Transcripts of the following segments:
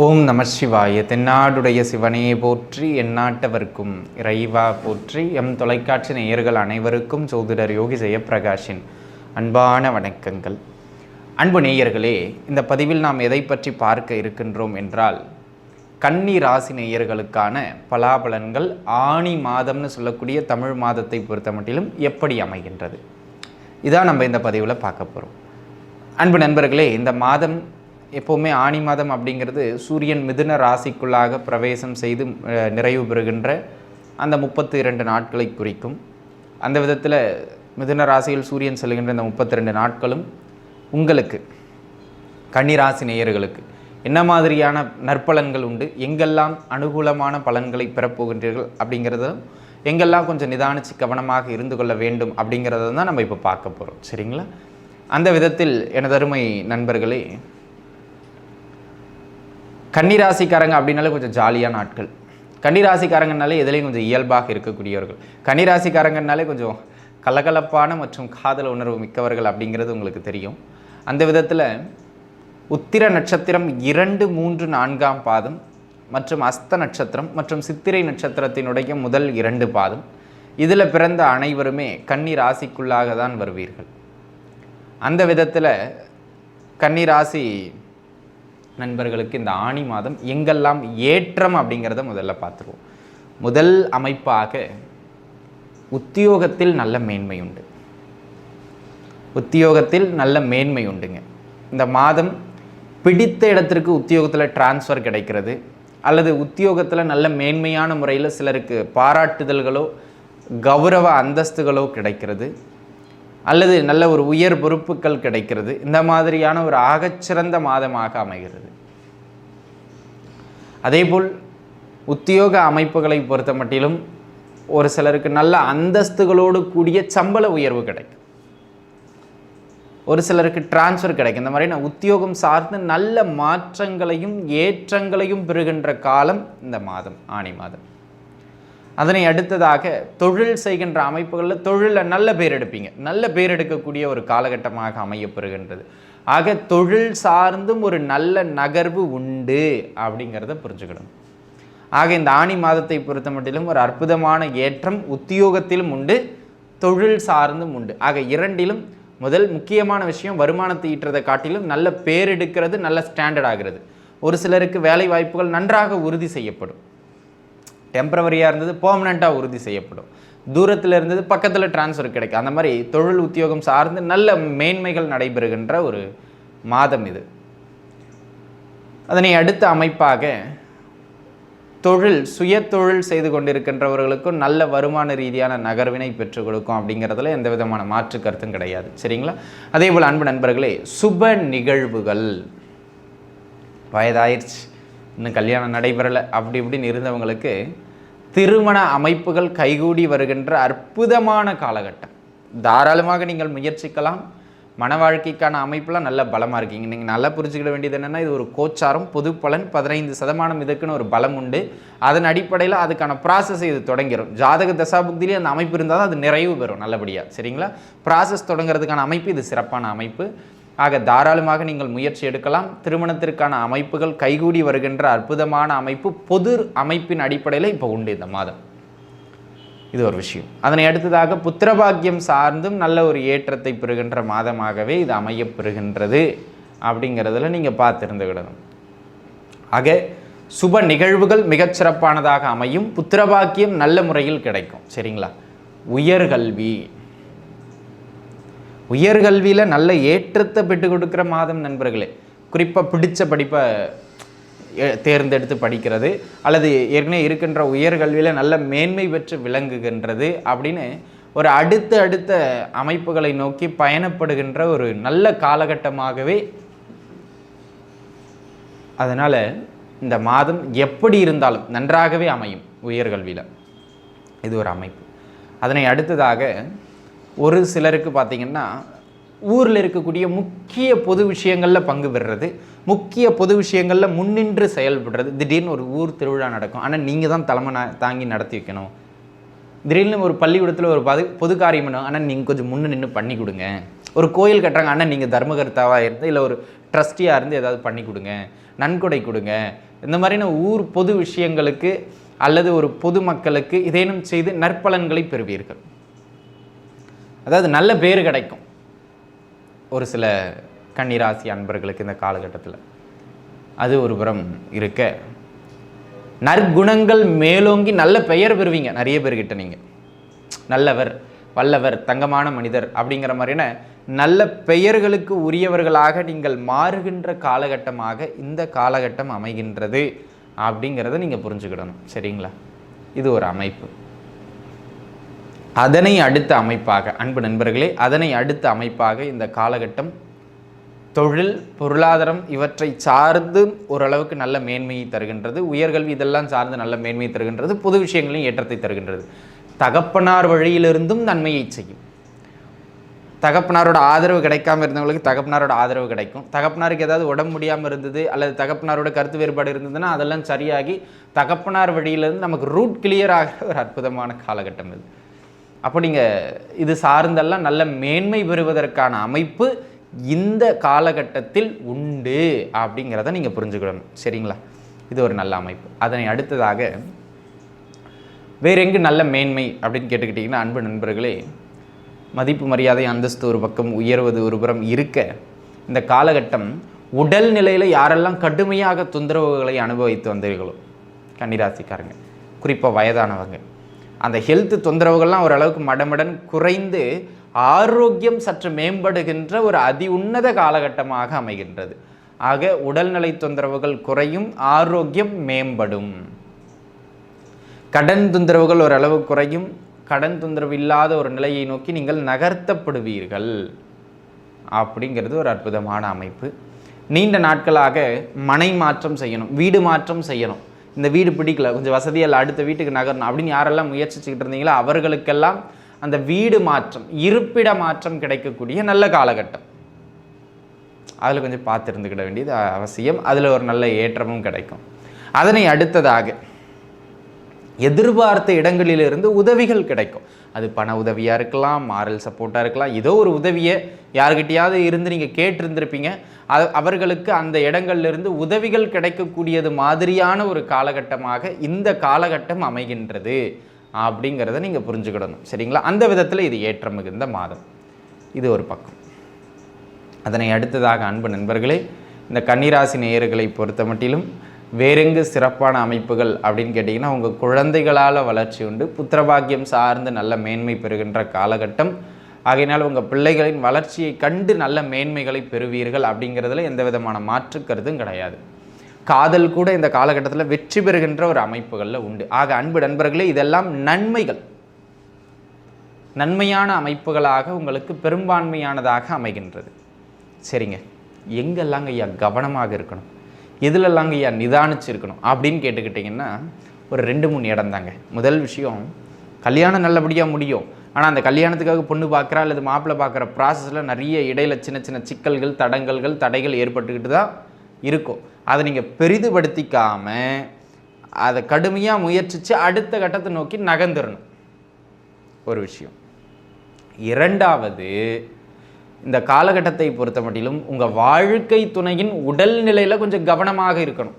ஓம் நம சிவாய. தென்னாடுடைய சிவனையை போற்றி எந்நாட்டவர்க்கும் இறைவா போற்றி. எம் தொலைக்காட்சி நேயர்கள் அனைவருக்கும் சோதிடர் யோகி ஜெயப்பிரகாஷின் அன்பான வணக்கங்கள். அன்பு நேயர்களே இந்த பதிவில் நாம் எதை பற்றி பார்க்க இருக்கின்றோம் என்றால் கன்னி ராசி நேயர்களுக்கான பலாபலன்கள் ஆணி மாதம்னு சொல்லக்கூடிய தமிழ் மாதத்தை பொறுத்த மட்டிலும் எப்படி அமைகின்றது? இதான் நம்ம இந்த பதிவில் பார்க்க போகிறோம் அன்பு நண்பர்களே இந்த மாதம் எப்போவுமே ஆணி மாதம் அப்படிங்கிறது சூரியன் மிதுன ராசிக்குள்ளாக பிரவேசம் செய்து நிறைவு பெறுகின்ற அந்த முப்பத்தி இரண்டு நாட்களை குறிக்கும். அந்த விதத்தில் மிதுன ராசியில் சூரியன் செல்கின்ற இந்த முப்பத்தி ரெண்டு நாட்களும் உங்களுக்கு கன்னிராசி நேயர்களுக்கு என்ன மாதிரியான நற்பலன்கள் உண்டு? எங்கெல்லாம் அனுகூலமான பலன்களை பெறப்போகின்றீர்கள் அப்படிங்கிறதும் எங்கெல்லாம் கொஞ்சம் நிதானிச்சு கவனமாக இருந்து கொள்ள வேண்டும் அப்படிங்கிறத தான் நம்ம இப்போ பார்க்க போகிறோம் சரிங்களா? அந்த விதத்தில் எனதருமை நண்பர்களே கன்னிராசிக்காரங்க அப்படின்னாலே கொஞ்சம் ஜாலியான ஆட்கள். கன்னிராசிக்காரங்கனாலே எதுலேயும் கொஞ்சம் இயல்பாக இருக்கக்கூடியவர்கள். கன்னிராசிக்காரங்கனாலே கொஞ்சம் கலகலப்பான மற்றும் காதல உணர்வு மிக்கவர்கள் அப்படிங்கிறது உங்களுக்கு தெரியும். அந்த விதத்தில் உத்திர நட்சத்திரம் இரண்டு மூன்று நான்காம் பாதம் மற்றும் அஸ்த நட்சத்திரம் மற்றும் சித்திரை நட்சத்திரத்தினுடைய முதல் இரண்டு பாதம். இதில் பிறந்த அனைவருமே கன்னி ராசிக்குள்ளாக தான் வருவீர்கள். அந்த விதத்தில் கன்னி ராசி நண்பர்களுக்கு இந்த ஆணி மாதம் எங்கெல்லாம் ஏற்றம் அப்படிங்கிறத முதல்ல பார்த்துருவோம். முதல் அமைப்பாக உத்தியோகத்தில் நல்ல மேன்மை உண்டு. உத்தியோகத்தில் நல்ல மேன்மை உண்டுங்க. இந்த மாதம் பிடித்த இடத்திற்கு உத்தியோகத்தில் டிரான்ஸ்ஃபர் கிடைக்கிறது. அல்லது உத்தியோகத்தில் நல்ல மேன்மையான முறையில் சிலருக்கு பாராட்டுதல்களோ கௌரவ அந்தஸ்துகளோ கிடைக்கிறது. அல்லது நல்ல ஒரு உயர் பொறுப்புகள் கிடைக்கிறது. இந்த மாதிரியான ஒரு ஆகச்சிறந்த மாதமாக அமைகிறது. அதேபோல் உத்தியோக அமைப்புகளை பொறுத்த மட்டிலும் ஒரு சிலருக்கு நல்ல அந்தஸ்துகளோடு கூடிய சம்பள உயர்வு கிடைக்கும். ஒரு சிலருக்கு டிரான்ஸ்ஃபர் கிடைக்கும். இந்த மாதிரி நான் உத்தியோகம் சார்ந்து நல்ல மாற்றங்களையும் ஏற்றங்களையும் பெறுகின்ற காலம் இந்த மாதம் ஆணி மாதம். அதனை அடுத்ததாக தொழில் செய்கின்ற அமைப்புகளில் தொழிலில் நல்ல பேர் எடுப்பீங்க. நல்ல பேர் எடுக்கக்கூடிய ஒரு காலகட்டமாக அமையப்பெறுகின்றது. ஆக தொழில் சார்ந்தும் ஒரு நல்ல நகர்வு உண்டு அப்படிங்கிறத புரிஞ்சுக்கணும். ஆக இந்த ஆணி மாதத்தை பொறுத்த மட்டிலும் ஒரு அற்புதமான ஏற்றம் உத்தியோகத்திலும் உண்டு தொழில் சார்ந்தும் உண்டு. ஆக இரண்டிலும் முதல் முக்கியமான விஷயம் வருமானத்தை ஈட்டுறதை காட்டிலும் நல்ல பேர் எடுக்கிறது நல்ல ஸ்டாண்டர்ட் ஆகிறது. ஒரு சிலருக்கு வேலை வாய்ப்புகள் நன்றாக உறுதி செய்யப்படும். டெம்பரவரியாக இருந்தது பர்மனெண்ட்டாக உறுதி செய்யப்படும். தூரத்தில் இருந்தது பக்கத்தில் டிரான்ஸ்ஃபர் கிடைக்கும். அந்த மாதிரி தொழில் உத்தியோகம் சார்ந்து நல்ல மேன்மைகள் நடைபெறுகின்ற ஒரு மாதம் இது. அதனை அடுத்த அமைப்பாக தொழில் சுய தொழில் செய்து கொண்டிருக்கின்றவர்களுக்கும் நல்ல வருமான ரீதியான நகர்வினை பெற்றுக் கொடுக்கும் அப்படிங்கிறதுல எந்த விதமான மாற்று கருத்தும் கிடையாது. சரிங்களா? அதே போல் அன்பு நண்பர்களே சுப நிகழ்வுகள். வயதாயிருச்சு. இன்னும் கல்யாணம் நடைபெறலை. அப்படி இப்படின்னு இருந்தவங்களுக்கு திருமண அமைப்புகள் கைகூடி வருகின்ற அற்புதமான காலகட்டம். தாராளமாக நீங்கள் முயற்சிக்கலாம். மன வாழ்க்கைக்கான அமைப்புலாம் நல்ல பலமாக இருக்கீங்க நீங்கள் நல்லா புரிஞ்சுக்கிட வேண்டியது என்னென்னா இது ஒரு கோச்சாரம் பொது பலன் பதினைந்து சதமானம் இதுக்குன்னு ஒரு பலம் உண்டு. அதன் அடிப்படையில் அதுக்கான ப்ராசஸ் இது தொடங்கிடும் ஜாதக தசாபுக்திலேயே அந்த அமைப்பு இருந்தால் தான் அது நிறைவு பெறும் நல்லபடியாக சரிங்களா? ப்ராசஸ் தொடங்குறதுக்கான அமைப்பு இது சிறப்பான அமைப்பு. ஆக தாராளமாக நீங்கள் முயற்சி எடுக்கலாம். திருமணத்திற்கான அமைப்புகள் கைகூடி வருகின்ற அற்புதமான அமைப்பு பொது அமைப்பின் அடிப்படையில் இப்போ உண்டு இந்த மாதம். இது ஒரு விஷயம். அதனை அடுத்ததாக புத்திரபாக்கியம் சார்ந்தும் நல்ல ஒரு ஏற்றத்தை பெறுகின்ற மாதமாகவே இது அமையப் பெறுகின்றது அப்படிங்கிறதுல நீங்கள் பார்த்துருந்துக்கிடணும் ஆக சுப நிகழ்வுகள் மிகச்சிறப்பானதாக அமையும். புத்திரபாக்கியம் நல்ல முறையில் கிடைக்கும். சரிங்களா? உயர்கல்வி உயர்கல்வியில் நல்ல ஏற்றத்தை பெற்றுக் கொடுக்குற மாதம் நண்பர்களே. குறிப்பாக பிடிச்ச படிப்பை தேர்ந்தெடுத்து படிக்கிறது அல்லது ஏற்கனவே இருக்கின்ற உயர்கல்வியில் நல்ல மேன்மை பெற்று விளங்குகின்றது அப்படின்னு ஒரு அடுத்த அடுத்த அமைப்புகளை நோக்கி பயணப்படுகின்ற ஒரு நல்ல காலகட்டமாகவே அதனால் இந்த மாதம் எப்படி இருந்தாலும் நன்றாகவே அமையும் உயர்கல்வியில். இது ஒரு அமைப்பு. அதனை அடுத்ததாக ஒரு சிலருக்கு பார்த்திங்கன்னா ஊரில் இருக்கக்கூடிய முக்கிய பொது விஷயங்களில் பங்கு பெறுறது முக்கிய பொது விஷயங்களில் முன்னின்று செயல்படுறது. திடீர்னு ஒரு ஊர் திருவிழா நடக்கும். ஆனால் நீங்கள் தான் தலைமை தாங்கி நடத்தி வைக்கணும். திடீர்னு ஒரு பள்ளிக்கூடத்தில் ஒரு பது பொது காரியம் பண்ணும் ஆனால் நீங்கள் கொஞ்சம் முன்னே நின்று பண்ணி கொடுங்க. ஒரு கோயில் கட்டுறாங்க. ஆனால் நீங்கள் தர்மகர்த்தாவாக இருந்து இல்லை ஒரு ட்ரஸ்டியாக இருந்து ஏதாவது பண்ணி கொடுங்க. நன்கொடை கொடுங்க. இந்த மாதிரின ஊர் பொது விஷயங்களுக்கு அல்லது ஒரு பொதுமக்களுக்கு இதேனும் செய்து நற்பலன்களை பெறுவீர்கள். அதாவது நல்ல பேர் கிடைக்கும். ஒரு சில கன்னிராசி அன்பர்களுக்கு இந்த காலகட்டத்தில். அது ஒரு புறம் இருக்க. நற்குணங்கள் மேலோங்கி நல்ல பெயர் பெறுவீங்க நிறைய பேர்கிட்ட நீங்கள் நல்லவர் வல்லவர் தங்கமான மனிதர் அப்படிங்கிற மாதிரியான நல்ல பெயர்களுக்கு உரியவர்களாக நீங்கள் மாறுகின்ற காலகட்டமாக இந்த காலகட்டம் அமைகின்றது அப்படிங்கிறத நீங்கள் புரிஞ்சுக்கிடணும். சரிங்களா? இது ஒரு அமைப்பு. அதனை அடுத்த அமைப்பாக அன்பு நண்பர்களே அதனை அடுத்த அமைப்பாக இந்த காலகட்டம் தொழில் பொருளாதாரம் இவற்றை சார்ந்து ஓரளவுக்கு நல்ல மேன்மையை தருகின்றது. உயர்கல்வி இதெல்லாம் சார்ந்து நல்ல மேன்மையை தருகின்றது. பொது விஷயங்களையும் ஏற்றத்தை தருகின்றது. தகப்பனார் வழியிலிருந்தும் நன்மையை செய்யும். தகப்பனாரோட ஆதரவு கிடைக்காம இருந்தவங்களுக்கு தகப்பனாரோட ஆதரவு கிடைக்கும். தகப்பனாருக்கு ஏதாவது உடம்பு முடியாமல் இருந்தது அல்லது தகப்பனாரோட கருத்து வேறுபாடு இருந்ததுன்னா அதெல்லாம் சரியாகி தகப்பனார் வழியிலிருந்து நமக்கு ரூட் கிளியர் ஆகிற ஒரு அற்புதமான காலகட்டம் இது. அப்போ நீங்கள் இது சார்ந்தெல்லாம் நல்ல மேன்மை பெறுவதற்கான அமைப்பு இந்த காலகட்டத்தில் உண்டு அப்படிங்கிறத நீங்கள் புரிஞ்சுக்கணும் சரிங்களா? இது ஒரு நல்ல அமைப்பு. அதனை அடுத்ததாக வேறெங்கு நல்ல மேன்மை அப்படின்னு கேட்டுக்கிட்டிங்கன்னா அன்பு நண்பர்களே மதிப்பு மரியாதை அந்தஸ்து ஒரு பக்கம் உயர்வது ஒரு புறம் இருக்க இந்த காலகட்டம் உடல் நிலையில் யாரெல்லாம் கடுமையாக தொந்தரவுகளை அனுபவித்து வந்தீர்களோ கன்னிராசிக்காரங்க குறிப்பாக வயதானவங்க அந்த ஹெல்த் தொந்தரவுகள்லாம் ஓரளவுக்கு மடமடன் குறைந்து ஆரோக்கியம் சற்று மேம்படுகின்ற ஒரு அதி உன்னத காலகட்டமாக அமைகின்றது. ஆக உடல்நிலை தொந்தரவுகள் குறையும் ஆரோக்கியம் மேம்படும். கடன் தொந்தரவுகள் ஓரளவு குறையும். கடன் தொந்தரவு இல்லாத ஒரு நிலையை நோக்கி நீங்கள் நகர்த்தப்படுவீர்கள். அப்படிங்கிறது ஒரு அற்புதமான அமைப்பு. நீண்ட நாட்களாக மனை மாற்றம் செய்யணும் வீடு மாற்றம் செய்யணும். இந்த வீடு பிடிக்கல கொஞ்சம் வசதியில் அடுத்த வீட்டுக்கு நகரணும் அப்படின்னு யாரெல்லாம் முயற்சிச்சுக்கிட்டு இருந்தீங்களோ அவர்களுக்கெல்லாம் அந்த வீடு மாற்றம் இருப்பிட மாற்றம் கிடைக்கக்கூடிய நல்ல காலகட்டம். அதில் கொஞ்சம் பார்த்துருந்துக்கிட வேண்டியது அவசியம். அதில் ஒரு நல்ல ஏற்றமும் கிடைக்கும். அதனை அடுத்ததாக எதிர்பார்த்த இடங்களிலிருந்து உதவிகள் கிடைக்கும். அது பண உதவியாக இருக்கலாம் மாரல் சப்போர்ட்டாக இருக்கலாம். ஏதோ ஒரு உதவியை யாருக்கிட்டையாவது இருந்து நீங்கள் கேட்டிருந்திருப்பீங்க. அது அவர்களுக்கு அந்த இடங்கள்லேருந்து உதவிகள் கிடைக்கக்கூடியது மாதிரியான ஒரு காலகட்டமாக இந்த காலகட்டம் அமைகின்றது அப்படிங்கிறத நீங்கள் புரிஞ்சுக்கிடணும். சரிங்களா? அந்த விதத்தில் இது ஏற்றம் மிகுந்த மாதம். இது ஒரு பக்கம். அதனை அடுத்ததாக அன்பு நண்பர்களே இந்த கன்னிராசி நேயர்களை பொறுத்த மட்டிலும் வேறெங்கு சிறப்பான அமைப்புகள் அப்படின்னு கேட்டிங்கன்னா உங்கள் குழந்தைகளால் வளர்ச்சி உண்டு புத்திரபாக்கியம் சார்ந்து நல்ல மேன்மை பெறுகின்ற காலகட்டம். ஆகையினால் உங்கள் பிள்ளைகளின் வளர்ச்சியை கண்டு நல்ல மேன்மைகளை பெறுவீர்கள் அப்படிங்கிறதுல எந்த விதமான மாற்று கருத்தும் கிடையாது. காதல் கூட இந்த காலகட்டத்தில் வெற்றி பெறுகின்ற ஒரு அமைப்புகளில் உண்டு. ஆக அன்பு நண்பர்களே இதெல்லாம் நன்மைகள். நன்மையான அமைப்புகளாக உங்களுக்கு பெரும்பான்மையானதாக அமைகின்றது. சரிங்க. எங்கெல்லாங்க ஐயா கவனமாக இருக்கணும்? எதுலெல்லாங்க ஐயா நிதானிச்சிருக்கணும் அப்படின்னு கேட்டுக்கிட்டிங்கன்னா ஒரு ரெண்டு மூணு இடம் தாங்க. முதல் விஷயம் கல்யாணம் நல்லபடியாக முடியும். ஆனால் அந்த கல்யாணத்துக்காக பொண்ணு பார்க்குறா அல்லது மாப்பிள்ளை பார்க்குற ப்ராசஸில் நிறைய இடையில் சின்ன சின்ன சிக்கல்கள் தடங்கல்கள் தடைகள் ஏற்பட்டுக்கிட்டு தான் இருக்கும். அதை நீங்கள் பெரிதுபடுத்திக்காமல் அதை கடுமையாக முயற்சித்து அடுத்த கட்டத்தை நோக்கி நகர்ந்துடணும் ஒரு விஷயம். இரண்டாவது இந்த காலகட்டத்தை பொறுத்த மட்டிலும் உங்கள் வாழ்க்கை துணையின் உடல் நிலையில் கொஞ்சம் கவனமாக இருக்கணும்.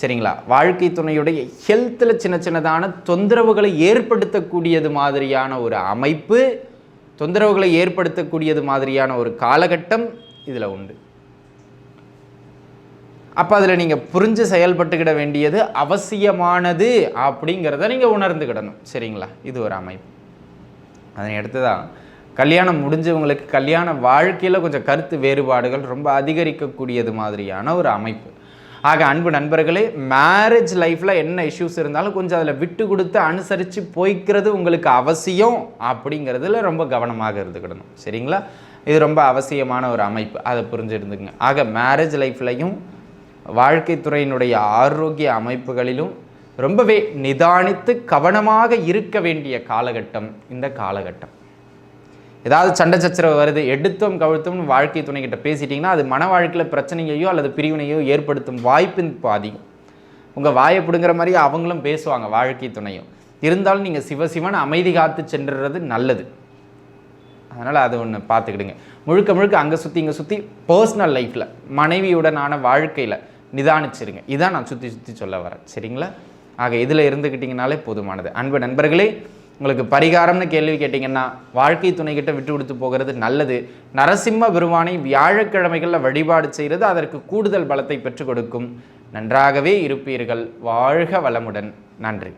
சரிங்களா? வாழ்க்கை துணையுடைய ஹெல்த்தில் சின்ன சின்னதான தொந்தரவுகளை ஏற்படுத்தக்கூடியது மாதிரியான ஒரு அமைப்பு தொந்தரவுகளை ஏற்படுத்தக்கூடியது மாதிரியான ஒரு காலகட்டம் இதில் உண்டு. அப்போ அதில் நீங்கள் புரிஞ்சு செயல்பட்டுக்கிட வேண்டியது அவசியமானது அப்படிங்கிறத நீங்கள் உணர்ந்துக்கிடணும் சரிங்களா? இது ஒரு அமைப்பு. அதனை அடுத்து தான் கல்யாணம் முடிஞ்சவங்களுக்கு கல்யாண வாழ்க்கையில் கொஞ்சம் கருத்து வேறுபாடுகள் ரொம்ப அதிகரிக்கக்கூடியது மாதிரியான ஒரு அமைப்பு. ஆக அன்பு நண்பர்களே மேரேஜ் லைஃப்பில் என்ன இஷ்யூஸ் இருந்தாலும் கொஞ்சம் அதில் விட்டு கொடுத்து அனுசரித்து போய்க்கிறது உங்களுக்கு அவசியம் அப்படிங்கிறதுல ரொம்ப கவனமாக இருந்துக்கிடணும். சரிங்களா? இது ரொம்ப அவசியமான ஒரு அமைப்பு. அதை புரிஞ்சிருந்துங்க ஆக மேரேஜ் லைஃப்லையும் வாழ்க்கை துறையினுடைய ஆரோக்கிய அமைப்புகளிலும் ரொம்பவே நிதானித்து கவனமாக இருக்க வேண்டிய காலகட்டம் இந்த காலகட்டம். ஏதாவது சண்டை சச்சரவு வருது எடுத்தோம் கழுத்தும் வாழ்க்கை துணைக்கிட்ட பேசிட்டிங்கன்னா அது மன வாழ்க்கையில் பிரச்சனையையோ அல்லது பிரிவினையோ ஏற்படுத்தும் வாய்ப்பின் பாதிக்கும் உங்கள் வாயை பிடுங்குற மாதிரி அவங்களும் பேசுவாங்க வாழ்க்கை துணையும். இருந்தாலும் நீங்கள் சிவசிவன் அமைதி காத்து சென்றுறது நல்லது. அதனால் அது ஒன்று பார்த்துக்கிடுங்க முழுக்க முழுக்க அங்கே சுற்றி இங்கே சுற்றி பர்சனல் லைஃப்பில் மனைவியுடனான வாழ்க்கையில் நிதானிச்சிருங்க. இதான் நான் சுற்றி சுற்றி சொல்ல வரேன். சரிங்களா? ஆக இதில் இருந்துக்கிட்டிங்கனாலே போதுமானது. அன்பு நண்பர்களே உங்களுக்கு பரிகாரம்னு கேள்வி கேட்டிங்கன்னா வாழ்க்கை துணைக்கிட்ட விட்டு கொடுத்து போகிறது நல்லது. நரசிம்ம பெருமானை வியாழக்கிழமைகளில் வழிபாடு செய்கிறது அதற்கு கூடுதல் பலத்தை பெற்றுக் கொடுக்கும். நன்றாகவே இருப்பீர்கள். வாழ்க வளமுடன். நன்றி.